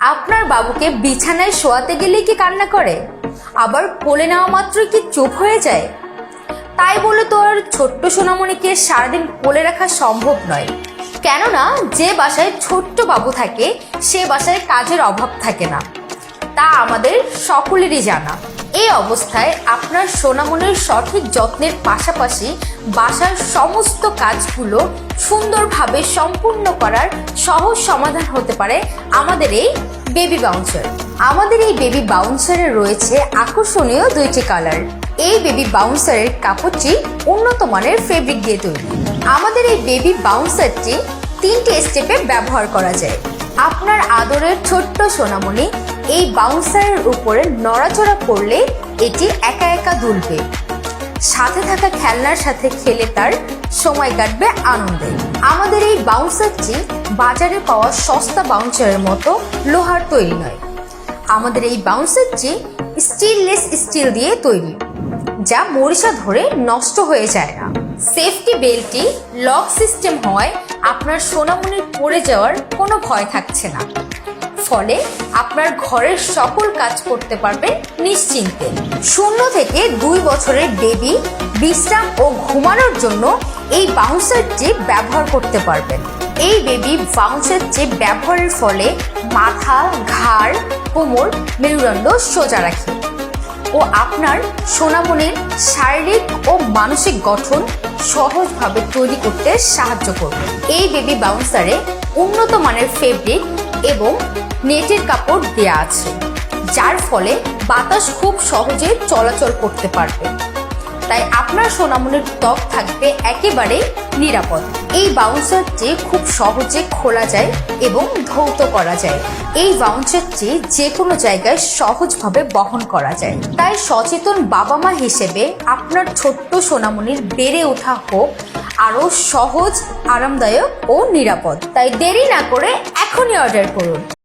আপনার বাবুকে বিছানায় শোয়াতে গেলেই কি কান্না করে? আবার কোলে নেওয়া মাত্রই কি চুপ হয়ে যায়? তাই বলে তো আর ছোট্ট সোনামণিকে সারাদিন কোলে রাখা সম্ভব নয়। কেননা যে বাসায় ছোট্ট বাবু থাকে, সে বাসায় কাজের অভাব থাকে না। তা আমাদের সকলেরই জানা। এই অবস্থায় আপনার সোনামনের সঠিক যত্নের পাশাপাশি বাসার সমস্ত কাজগুলো সুন্দরভাবে সম্পূর্ণ করার সহজ সমাধান হতে পারে আমাদের এই বেবি বাউন্সার। আমাদের এই বেবি বাউন্সারে রয়েছে আকর্ষণীয় দুইটি কালার। এই বেবি বাউন্সারের কাপড়টি উন্নত মানের ফেব্রিক দিয়ে তৈরি। আমাদের এই বেবি বাউন্সারটি তিনটি স্টেপে ব্যবহার করা যায়। আপনার আদরের ছোট্ট সোনামণি এই বাউন্সারের উপরে নড়াচড়া করলে এটি একা একা দুলবে। সাথে থাকা খেলনার সাথে খেলে তার সময় কাটবে আনন্দে। আমাদের এই বাউন্সারটি বাজারে পাওয়া সস্তা বাউন্সারের মতো লোহার তৈরি নয়। আমাদের এই বাউন্সারটি স্টিললেস স্টিল দিয়ে তৈরি, যা মরিচা ধরে নষ্ট হয়ে যায় না। সেফটি বেল্টটি লক সিস্টেম হওয়ায় আপনার সোনামণির পড়ে যাওয়ার কোনো ভয় থাকছে না। ফলে আপনার ঘরের সকল কাজ করতে পারবেন নিশ্চিন্তে। শূন্য থেকে দুই বছরের বেবি বিশ্রাম ও ঘুমানোর জন্য এই বাউন্সারটি ব্যবহার করতে পারবেন। এই বেবি বাউন্সারটি ব্যবহারের ফলে মাথা, ঘাড়, কোমর, মেরুদণ্ড সোজা রাখে। ও আপনার সোনামনির শারীরিক ও মানসিক গঠন সহজভাবে তৈরি করতে সাহায্য করবে। এই বেবি বাউন্সারে উন্নত মানের ফেব্রিক এবং নেটের কাপড় দেয়া আছে, যার ফলে বাতাস খুব সহজে চলাচল করতে পারবে। তাই আপনার সোনামনির ত্বক থাকবে একেবারে নিরাপদ। এই বাউন্সারটি খুব সহজে খোলা যায় এবং ধৌত করা যায়, এই বাউন্সারটি যে কোনো জায়গায় সহজভাবে বহন করা যায়। তাই সচেতন বাবা মা হিসেবে আপনার ছোট্ট সোনামনির বেড়ে ওঠা হোক আরও সহজ, আরামদায়ক ও নিরাপদ। তাই দেরি না করে এখনই অর্ডার করুন।